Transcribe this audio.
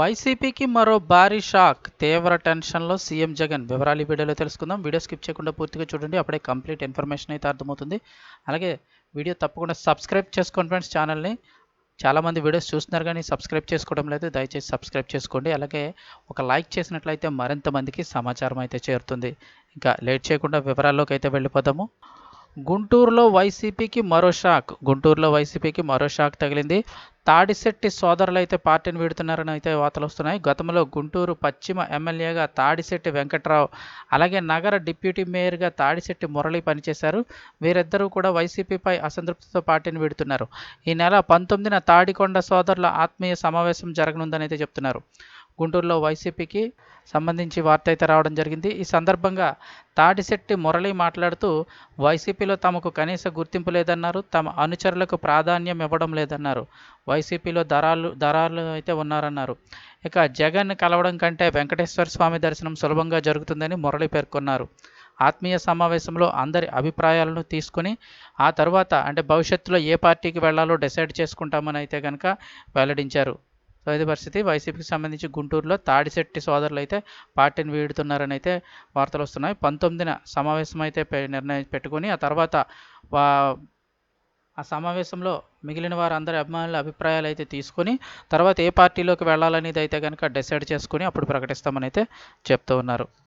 వైసీపీకి మరో భారీ షాక్. తీవ్ర టెన్షన్లో సీఎం జగన్. వివరాలు వీడియోలో తెలుసుకుందాం. వీడియో స్కిప్ చేయకుండా పూర్తిగా చూడండి. అప్పుడే కంప్లీట్ ఇన్ఫర్మేషన్ అయితే అర్థమవుతుంది. అలాగే వీడియో తప్పకుండా సబ్స్క్రైబ్ చేసుకోండి ఫ్రెండ్స్ ఛానల్ని. చాలామంది వీడియోస్ చూస్తున్నారు కానీ సబ్స్క్రైబ్ చేసుకోవడం లేదు. దయచేసి సబ్స్క్రైబ్ చేసుకోండి. అలాగే ఒక లైక్ చేసినట్లయితే మరింత మందికి సమాచారం అయితే చేరుతుంది. ఇంకా లేట్ చేయకుండా వివరాల్లోకి అయితే వెళ్ళిపోదాము. గుంటూరులో వైసీపీకి మరో షాక్. గుంటూరులో వైసీపీకి మరో షాక్ తగిలింది. తాడిశెట్టి సోదరులు అయితే పార్టీని వీడుతున్నారని అయితే వార్తలు వస్తున్నాయి. గతంలో గుంటూరు పశ్చిమ ఎమ్మెల్యేగా తాడిశెట్టి వెంకట్రావు అలాగే నగర డిప్యూటీ మేయర్గా తాడిశెట్టి మురళి పనిచేశారు. వీరిద్దరూ కూడా వైసీపీపై అసంతృప్తితో పార్టీని వీడుతున్నారు. ఈ నెల పంతొమ్మిదిన తాడికొండ సోదరుల ఆత్మీయ సమావేశం జరగనుందని అయితే చెప్తున్నారు. గుంటూరులో వైసీపీకి సంబంధించి వార్త అయితే రావడం జరిగింది. ఈ సందర్భంగా తాడిశెట్టి మురళి మాట్లాడుతూ వైసీపీలో తమకు కనీస గుర్తింపు లేదన్నారు తమ అనుచరులకు ప్రాధాన్యం ఇవ్వడం లేదన్నారు. వైసీపీలో దరాలు దరాలు అయితే ఉన్నారన్నారు. ఇక జగన్ కలవడం కంటే వెంకటేశ్వర స్వామి దర్శనం సులభంగా జరుగుతుందని మురళి పేర్కొన్నారు. ఆత్మీయ సమావేశంలో అందరి అభిప్రాయాలను తీసుకుని ఆ తర్వాత అంటే భవిష్యత్తులో ఏ పార్టీకి వెళ్ళాలో డిసైడ్ చేసుకుంటామని అయితే కనుక వెల్లడించారు. సో ఇది పరిస్థితి. వైసీపీకి సంబంధించి గుంటూరులో తాడిశెట్టి సోదరులు అయితే పార్టీని వీడుతున్నారని అయితే వార్తలు వస్తున్నాయి. పంతొమ్మిదిన సమావేశం అయితే నిర్ణయం పెట్టుకొని ఆ తర్వాత వా ఆ సమావేశంలో మిగిలిన వారందరి అభిమానుల అభిప్రాయాలు అయితే తీసుకొని తర్వాత ఏ పార్టీలోకి వెళ్ళాలనేది అయితే కనుక డిసైడ్ చేసుకుని అప్పుడు ప్రకటిస్తామని అయితే చెప్తూ ఉన్నారు.